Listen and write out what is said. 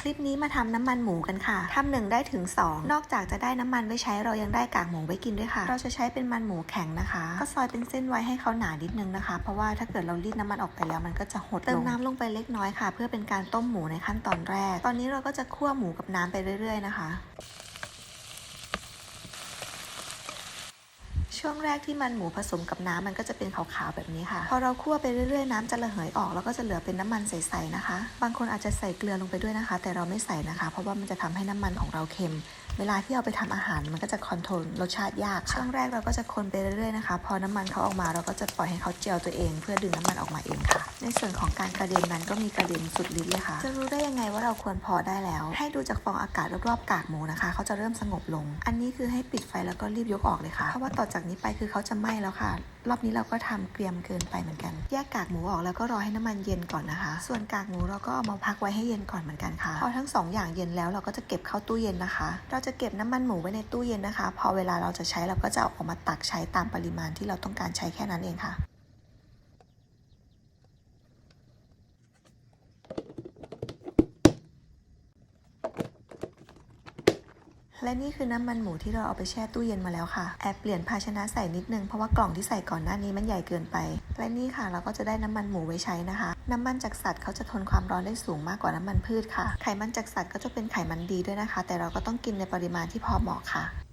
คลิปนี้มาทำน้ำมันหมูกันค่ะทำหนึ่งได้ถึง 2 นอกจากจะได้น้ำมันไว้ใช้เรายังได้กากหมูไว้กินด้วยค่ะ เราจะใช้เป็นมันหมูแข็งนะคะ ก็ซอยเป็นเส้นไว้ให้เขาหนานิดนึงนะคะ เพราะว่าถ้าเกิดเรารีดน้ำมันออกไปแล้วมันก็จะหดลงเติมน้ำลงไปเล็กน้อยค่ะ เพื่อเป็นการต้มหมูในขั้นตอนแรก ตอนนี้เราก็จะคั่วหมูกับน้ำไปเรื่อย ๆ นะคะ ช่วงแรกที่มันหมูผสมกับน้ำมันก็จะเป็นขาวๆแบบนี้ค่ะ พอเราคั่วไปเรื่อยๆน้ำจะระเหยออกแล้วก็จะเหลือเป็นน้ำมันใสๆนะคะ บางคนอาจจะใส่เกลือลงไปด้วยนะคะ แต่เราไม่ใส่นะคะ เพราะว่ามันจะทำให้น้ำมันของเราเค็ม เวลาที่เอาไปทำอาหารมันก็จะคอนโทรลรสชาติยากค่ะช่วงแรกเราก็จะคนไปเรื่อยๆนะคะ พอน้ำมันเขาออกมาเราก็จะปล่อยให้เขาเจียวตัวเอง เพื่อดึงน้ำมันออกมาเองค่ะ ในส่วนของการกระเด็นนั้นก็มีกระเด็นสุดฤทธิ์เลยค่ะ จะรู้ได้ยังไงว่าเราควรพอได้แล้ว ให้ดูจากฟองอากาศรอบๆกากหมูนะคะ เขาจะเริ่มสงบลง อันนี้คือให้ปิดไฟแล้วก็รีบยกออกเลยค่ะ เพราะว่าต่อจากนี้ไปคือเขาจะไหม้แล้วค่ะ รอบนี้เราก็ทำเกรียมเกินไปเหมือนกัน แยกกากหมูออกแล้วก็รอให้น้ำมันเย็นก่อนนะคะ ส่วนกากหมูเราก็เอามาพักไว้ให้เย็นก่อนเหมือนกันค่ะ พอทั้งสองอย่างเย็นแล้วเราก็จะเก็บเข้าตู้เย็นนะคะ เราจะเก็บน้ำมันหมูไว้ในตู้เย็นนะคะ พอเวลาเราจะใช้เราก็จะเอาออกมาตักใช้ตามปริมาณที่เราต้องการใช้แค่นั้นเองค่ะ และนี่คือน้ำมันหมูที่เราเอาไปแช่ตู้เย็นมาแล้วค่ะ แอบเปลี่ยนภาชนะใส่นิดนึงเพราะว่ากล่องที่ใส่ก่อนหน้านี้มันใหญ่เกินไป และนี่ค่ะเราก็จะได้น้ำมันหมูไว้ใช้นะคะ น้ำมันจากสัตว์เขาจะทนความร้อนได้สูงมากกว่าน้ำมันพืชค่ะ ไขมันจากสัตว์ก็จะเป็นไขมันดีด้วยนะคะ แต่เราก็ต้องกินในปริมาณที่พอเหมาะค่ะ